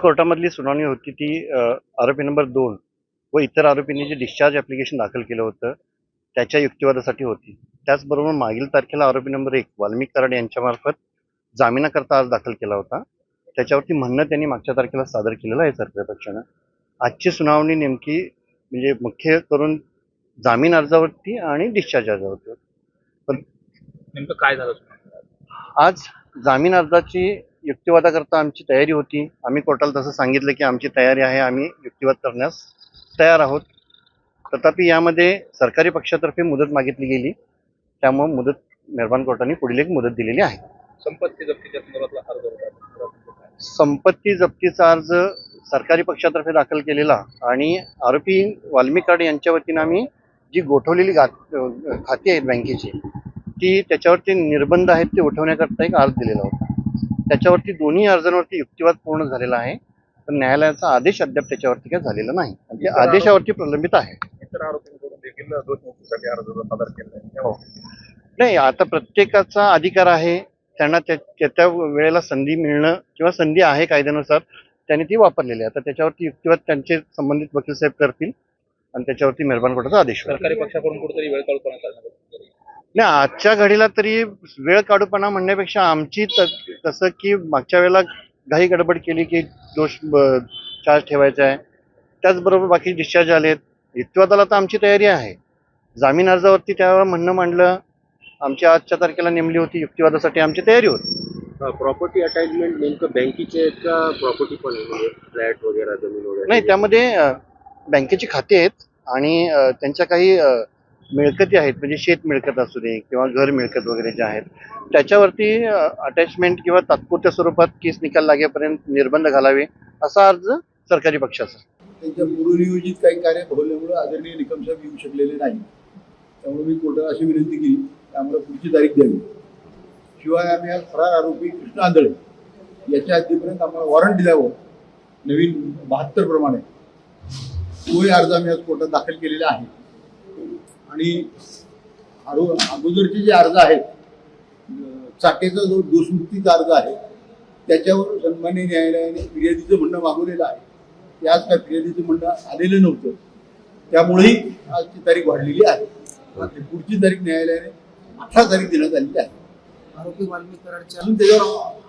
कोर्टामधली सुनावणी होती ती आरोपी नंबर दोन व इतर आरोपींनी जे डिस्चार्ज ॲप्लिकेशन दाखल केलं होतं त्याच्या युक्तिवादासाठी होती. त्याचबरोबर मागील तारखेला आरोपी नंबर एक वाल्मिक कराड यांच्यामार्फत जामिनाकरता अर्ज दाखल केला होता. त्याच्यावरती म्हणणं त्यांनी मागच्या तारखेला सादर केलेलं आहे सरकारी पक्षानं. आजची सुनावणी नेमकी म्हणजे मुख्य करून जामीन अर्जावरती आणि डिस्चार्ज अर्जावरती होती. नेमकं काय झालं आज जामीन अर्जाची युक्तिवादाकरता आमची तयारी होती. आम्ही कोर्टाला तसं सांगितलं की आमची तयारी आहे आम्ही युक्तिवाद करण्यास तयार आहोत. तथापि यामध्ये सरकारी पक्षातर्फे मुदत मागितली गेली. त्यामुळे मुदत मेहरबान कोर्टाने पुढील एक मुदत दिलेली आहे. संपत्ती जप्तीच्या संदर्भातला अर्ज संपत्ती जप्तीचा अर्ज सरकारी पक्षातर्फे दाखल केलेला आणि आरोपी वाल्मिक कार्ड यांच्या वतीनं आम्ही जी गोठवलेली खाती आहेत बँकेची ती त्याच्यावरती निर्बंध आहेत ते उठवण्याकरता एक अर्ज दिलेला होता. त्याच्यावरती दोन्ही अर्जांवरती युक्तिवाद पूर्ण झालेला आहे. पण न्यायालयाचा आदेश अद्याप त्याच्यावरती काय झालेला नाही. आणि ते आदेशावरती प्रलंबित आहे. इतर आरोपींकडून देखील दोष मुक्तीसाठी अर्ज सादर केला आहे नाही आता प्रत्येकाचा अधिकार आहे. त्यांना त्या त्या- त्या वेळेला संधी मिळणं किंवा संधी आहे कायद्यानुसार त्यांनी ती वापरलेली आहे. आता त्याच्यावरती युक्तिवाद त्यांचे संबंधित वकील साहेब करतील आणि त्याच्यावरती मेहरबान कोर्टाचा आदेश होईल. सरकारी पक्षाकडून कुठेतरी वेळ करण्यात नाही आजच्या घडीला तरी वेळ काढूपणा म्हणण्यापेक्षा आमची तसं की मागच्या वेळेला घाई गडबड केली की दोष चार्ज ठेवायचा आहे. त्याचबरोबर बाकी डिस्चार्ज आलेत युक्तिवादाला तर आमची तयारी आहे. जामीन अर्जावरती त्यावेळेला म्हणणं मांडलं. आमची आजच्या तारखेला नेमली होती. युक्तिवादासाठी आमची तयारी होती. प्रॉपर्टी अटॅचमेंट नेमकं बँकेचे आहेत का? प्रॉपर्टी पण आहे म्हणजे फ्लॅट वगैरे जमीन वगैरे? नाही त्यामध्ये बँकेची खाती आहेत आणि त्यांच्या काही मिळकती आहेत म्हणजे शेत मिळकत असू दे किंवा घर मिळकत वगैरे जे आहेत त्याच्यावरती अटॅचमेंट किंवा तात्पुरत्या स्वरूपात केस निकाल लागेपर्यंत निर्बंध घालावे असा अर्ज सरकारी पक्षाचा. त्यांच्या पूर्वनियोजित काही कार्य होल्यामुळे आदरणीय निकम साहेब येऊ शकलेले नाही. त्यामुळे मी कोर्टाला अशी विनंती केली की आम्हाला पुढची तारीख द्यावी. शिवाय आम्ही आज फरार आरोपी कृष्ण आंधळे याच्या हद्दीपर्यंत आम्हाला वॉरंट दिल्यावर नवीन बहात्तर प्रमाणे तोही अर्ज आम्ही आज कोर्टात दाखल केलेला आहे. आणि अगोदरचे जे अर्ज आहेत चाकेचा जो दोषमुक्तीचा अर्ज आहे त्याच्यावर सन्मान्य न्यायालयाने फिर्यादीचं म्हणणं मागवलेलं आहे. ते आज काय फिर्यादीचं म्हणणं आलेलं नव्हतं. त्यामुळेही आजची तारीख वाढलेली आहे. पुढची तारीख न्यायालयाने अठरा तारीख देण्यात आलेली आहे. आरोपी कराडच्या अजून त्याच्यावर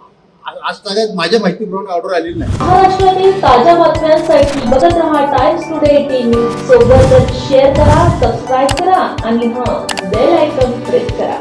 आज तागायत माझ्या माहितीप्रमाणे ऑर्डर आलेली नाही. महाराष्ट्रातील ताज्या बातम्यांसाठी बघत रहा टाइम्स टुडे टीव्ही सोबतच शेअर करा सबस्क्राईब करा आणि हां बेल आयकॉन प्रेस करा.